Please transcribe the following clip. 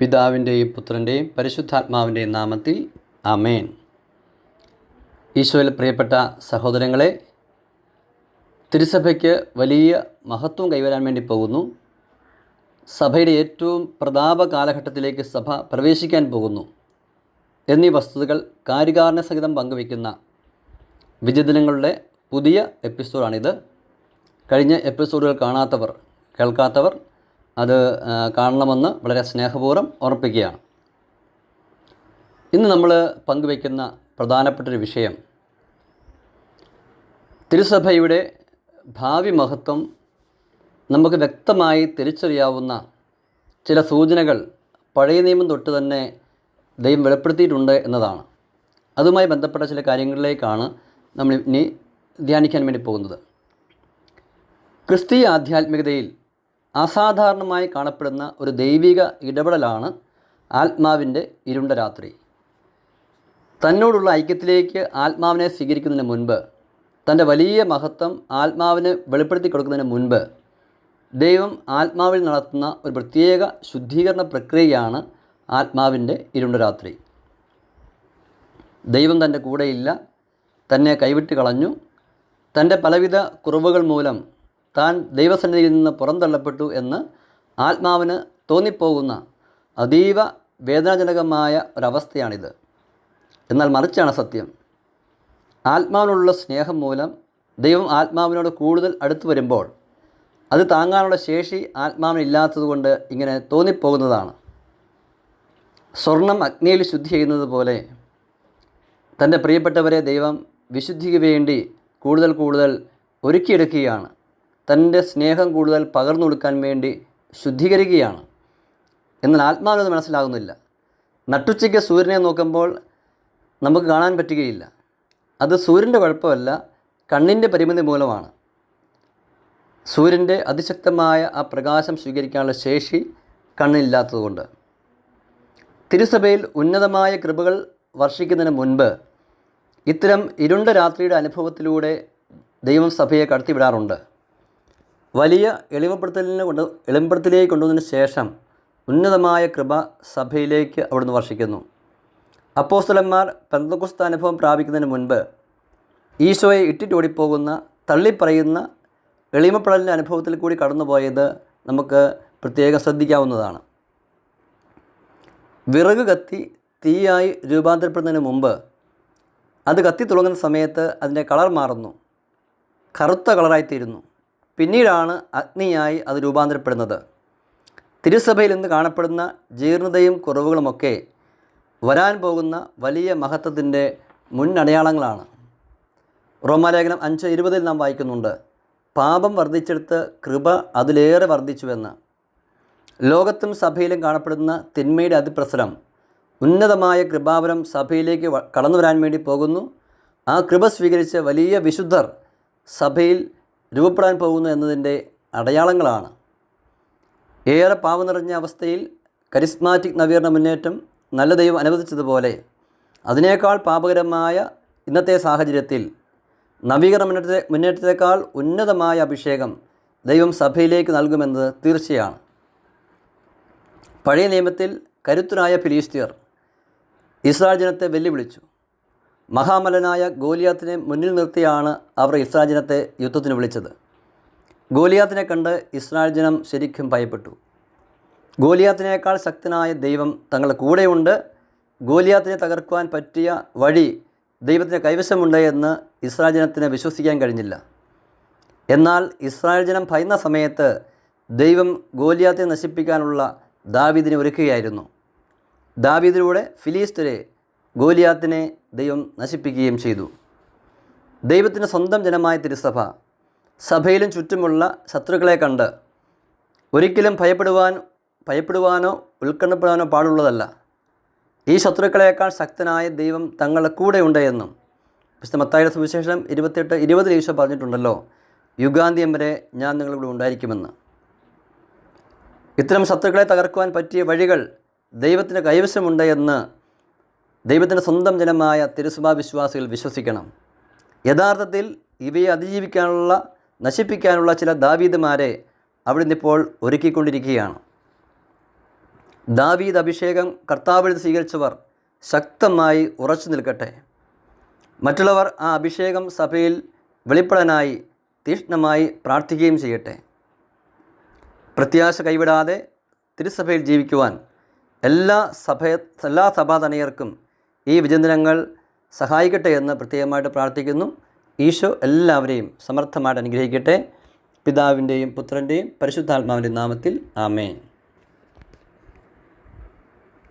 പിതാവിന്റെയും പുത്രന്റെയും പരിശുദ്ധാത്മാവിന്റെയും നാമത്തിൽ അമേൻ ഈശോയിൽ പ്രിയപ്പെട്ട സഹോദരങ്ങളെ തിരുസഭയ്ക്ക് വലിയ മഹത്വം കൈവരാൻ വേണ്ടി പോകുന്നു. സഭയുടെ ഏറ്റവും പ്രതാപ കാലഘട്ടത്തിലേക്ക് സഭ പ്രവേശിക്കാൻ പോകുന്നു. എന്നീ വസ്തുതകൾ കാര്യകാരണ സഹിതം പങ്കുവയ്ക്കുന്ന വിജയദിനങ്ങളുടെ പുതിയ എപ്പിസോഡാണിത്. കഴിഞ്ഞ എപ്പിസോഡുകൾ കാണാത്തവർ കേൾക്കാത്തവർ അത് കാണണമെന്ന് വളരെ സ്നേഹപൂർവം ഓർപ്പിക്കുകയാണ് ഇന്ന് നമ്മൾ പങ്കുവയ്ക്കുന്ന പ്രധാനപ്പെട്ടൊരു വിഷയം തിരുസഭയുടെ ഭാവി മഹത്വം നമുക്ക് വ്യക്തമായി തിരിച്ചറിയാവുന്ന ചില സൂചനകൾ പഴയ നിയമം തൊട്ട് തന്നെ ദൈവം വെളിപ്പെടുത്തിയിട്ടുണ്ട് എന്നതാണ്. അതുമായി ബന്ധപ്പെട്ട ചില കാര്യങ്ങളിലേക്കാണ് നമ്മൾ ഇനി ധ്യാനിക്കാൻ വേണ്ടി പോകുന്നത്. ക്രിസ്തീയ ആധ്യാത്മികതയിൽ അസാധാരണമായി കാണപ്പെടുന്ന ഒരു ദൈവിക ഇടപെടലാണ് ആത്മാവിന്റെ ഇരുണ്ട രാത്രി തന്നോടുള്ള ഐക്യത്തിലേക്ക് ആത്മാവിനെ സ്വീകരിക്കുന്നതിന് മുൻപ് തന്റെ വലിയ മഹത്വം ആത്മാവിന് വെളിപ്പെടുത്തി കൊടുക്കുന്നതിന് മുൻപ് ദൈവം ആത്മാവിൽ നടത്തുന്ന ഒരു പ്രത്യേക ശുദ്ധീകരണ പ്രക്രിയയാണ് ആത്മാവിന്റെ ഇരുണ്ട രാത്രി ദൈവം തന്റെ കൂടെയില്ല തന്നെ കൈവിട്ട് കളഞ്ഞു തന്റെ പലവിധ കുറവുകൾ മൂലം താൻ ദൈവസന്നിധിയിൽ നിന്ന് പുറന്തള്ളപ്പെട്ടു എന്ന് ആത്മാവിന് തോന്നിപ്പോകുന്ന അതീവ വേദനാജനകമായ ഒരവസ്ഥയാണിത്. എന്നാൽ മറിച്ചാണ് സത്യം. ആത്മാവിനുള്ള സ്നേഹം മൂലം ദൈവം ആത്മാവിനോട് കൂടുതൽ അടുത്തു വരുമ്പോൾ അത് താങ്ങാനുള്ള ശേഷി ആത്മാവിനില്ലാത്തതുകൊണ്ട് ഇങ്ങനെ തോന്നിപ്പോകുന്നതാണ്. സ്വർണം അഗ്നിയിൽ ശുദ്ധി ചെയ്യുന്നത് പോലെ തന്റെ പ്രിയപ്പെട്ടവരെ ദൈവം വിശുദ്ധിക്ക് വേണ്ടി കൂടുതൽ കൂടുതൽ ഒരുക്കിയെടുക്കുകയാണ്. തന്റെ സ്നേഹം കൂടുതൽ പകർന്നു കൊടുക്കാൻ വേണ്ടി ശുദ്ധീകരിക്കുകയാണ്. എന്നാൽ ആത്മാവിനത് മനസ്സിലാകുന്നില്ല. നട്ടുച്ചയ്ക്ക് സൂര്യനെ നോക്കുമ്പോൾ നമുക്ക് കാണാൻ പറ്റുകയില്ല. അത് സൂര്യന്റെ കുഴപ്പമല്ല കണ്ണിന്റെ പരിമിതി മൂലമാണ്. സൂര്യന്റെ അതിശക്തമായ ആ പ്രകാശം സ്വീകരിക്കാനുള്ള ശേഷി കണ്ണില്ലാത്തതുകൊണ്ട്. തിരുസഭയിൽ ഉന്നതമായ കൃപകൾ വർഷിക്കുന്നതിന് മുൻപ് ഇത്തരം ഇരുണ്ട രാത്രിയുടെ അനുഭവത്തിലൂടെ ദൈവം സഭയെ കടത്തിവിടാറുണ്ട്. വലിയ എളിമപ്പെടുത്തലിനെ കൊണ്ട് എളിമപ്പെടുത്തലിലേക്ക് കൊണ്ടുവന്നതിന് ശേഷം ഉന്നതമായ കൃപ സഭയിലേക്ക് അവിടുന്ന് വർഷിക്കുന്നു. അപ്പോസ്തലന്മാർ പെന്തക്കുസ്ത അനുഭവം പ്രാപിക്കുന്നതിന് മുൻപ് ഈശോയെ ഇട്ടിട്ടോടിപ്പോകുന്ന തള്ളിപ്പറയുന്ന എളിമപ്പെടലിന്റെ അനുഭവത്തിൽ കൂടി കടന്നുപോയത് നമുക്ക് പ്രത്യേകം ശ്രദ്ധിക്കാവുന്നതാണ്. വിറക് കത്തി തീയായി രൂപാന്തരപ്പെടുന്നതിന് മുമ്പ് അത് കത്തി തുടങ്ങുന്ന സമയത്ത് അതിന്റെ കളർ മാറുന്നു. കറുത്ത കളറായിത്തീരുന്നു. പിന്നീടാണ് അഗ്നിയായി അത് രൂപാന്തരപ്പെടുന്നത്. തിരുസഭയിൽ നിന്ന് കാണപ്പെടുന്ന ജീർണതയും കുറവുകളുമൊക്കെ വരാൻ പോകുന്ന വലിയ മഹത്വത്തിന്റെ മുന്നടയാളങ്ങളാണ്. റോമാലേഖനം അഞ്ച് ഇരുപതിൽ നാം വായിക്കുന്നുണ്ട് പാപം വർദ്ധിച്ചെടുത്ത് കൃപ അതിലേറെ വർദ്ധിച്ചുവെന്ന്. ലോകത്തും സഭയിലും കാണപ്പെടുന്ന തിന്മയുടെ അതിപ്രസരം ഉന്നതമായ കൃപാവരം സഭയിലേക്ക് കടന്നു വരാൻ വേണ്ടി പോകുന്നു. ആ കൃപ സ്വീകരിച്ച വലിയ വിശുദ്ധർ സഭയിൽ രൂപപ്പെടാൻ പോകുന്നു എന്നതിന്റെ അടയാളങ്ങളാണ്. ഏറെ പാവം നിറഞ്ഞ അവസ്ഥയിൽ കരിസ്മാറ്റിക് നവീകരണ മുന്നേറ്റം നല്ല ദൈവം അനുവദിച്ചതുപോലെ അതിനേക്കാൾ പാപകരമായ ഇന്നത്തെ സാഹചര്യത്തിൽ നവീകരണ മുന്നേറ്റത്തെ മുന്നേറ്റത്തെക്കാൾ ഉന്നതമായ അഭിഷേകം ദൈവം സഭയിലേക്ക് നൽകുമെന്നത് തീർച്ചയാണ്. പഴയ നിയമത്തിൽ കരുത്തരായ ഫിലീസ്തീർ ഇസ്രായേൽ ജനത്തെ വെല്ലുവിളിച്ചു. മഹാമലനായ ഗോലിയാത്തിനെ മുന്നിൽ നിർത്തിയാണ് അവർ ഇസ്രായേൽ ജനത്തെ യുദ്ധത്തിന് വിളിച്ചത്. ഗോലിയാത്തിനെ കണ്ട് ഇസ്രായേൽ ജനം ശരിക്കും ഭയപ്പെട്ടു. ഗോലിയാത്തിനേക്കാൾ ശക്തനായ ദൈവം തങ്ങളുടെ കൂടെയുണ്ട്. ഗോലിയാത്തിനെ തകർക്കുവാൻ പറ്റിയ വഴി ദൈവത്തിന്റെ കൈവശമുണ്ട് എന്ന് ഇസ്രായേൽ ജനത്തിന് വിശ്വസിക്കാൻ കഴിഞ്ഞില്ല. എന്നാൽ ഇസ്രായേൽ ജനം ഭയന്ന സമയത്ത് ദൈവം ഗോലിയാത്തിനെ നശിപ്പിക്കാനുള്ള ദാവീദിനെ ഒരുക്കുകയായിരുന്നു. ദാവീദിലൂടെ ഫിലിസ്തരെ ഗോലിയാത്തിനെ ദൈവം നശിപ്പിക്കുകയും ചെയ്തു. ദൈവത്തിന്റെ സ്വന്തം ജനമായ തിരുസഭ സഭയിലും ചുറ്റുമുള്ള ശത്രുക്കളെ കണ്ട് ഒരിക്കലും ഭയപ്പെടുവാൻ ഭയപ്പെടുവാനോ ഉത്കണ്ഠപ്പെടാനോ പാടുള്ളതല്ല. ഈ ശത്രുക്കളെക്കാൾ ശക്തനായ ദൈവം തങ്ങളുടെ കൂടെയുണ്ട് എന്നും വിശുദ്ധ മത്തായുടെ സുവിശേഷം ഇരുപത്തെട്ട് ഇരുപതിൽ ഈശോ പറഞ്ഞിട്ടുണ്ടല്ലോ യുഗാന്ത്യം വരെ ഞാൻ നിങ്ങളിവിടെ ഉണ്ടായിരിക്കുമെന്ന്. ഇത്തരം ശത്രുക്കളെ തകർക്കുവാൻ പറ്റിയ വഴികൾ ദൈവത്തിന്റെ കൈവശമുണ്ട് എന്ന് ദൈവത്തിന്റെ സ്വന്തം ജനമായ തിരുസഭാ വിശ്വാസികൾ വിശ്വസിക്കണം. യഥാർത്ഥത്തിൽ ഇവയെ അതിജീവിക്കാനുള്ള നശിപ്പിക്കാനുള്ള ചില ദാവീദുമാരെ അവിടെ നിന്നിപ്പോൾ ഒരുക്കിക്കൊണ്ടിരിക്കുകയാണ്. ദാവീദ് അഭിഷേകം കർത്താവിൽ സ്വീകരിച്ചവർ ശക്തമായി ഉറച്ചു നിൽക്കട്ടെ. മറ്റുള്ളവർ ആ അഭിഷേകം സഭയിൽ വെളിപ്പെടാനായി തീക്ഷ്ണമായി പ്രാർത്ഥിക്കുകയും ചെയ്യട്ടെ. പ്രത്യാശ കൈവിടാതെ തിരുസഭയിൽ ജീവിക്കുവാൻ എല്ലാ സഭ എല്ലാ സഭാതനയർക്കും ഈ വിചിന്തനങ്ങൾ സഹായിക്കട്ടെ എന്ന് പ്രത്യേകമായിട്ട് പ്രാർത്ഥിക്കുന്നു. ഈശോ എല്ലാവരെയും സമർത്ഥമായിട്ട് അനുഗ്രഹിക്കട്ടെ. പിതാവിന്റെയും പുത്രന്റെയും പരിശുദ്ധാത്മാവിന്റെയും നാമത്തിൽ ആമേൻ.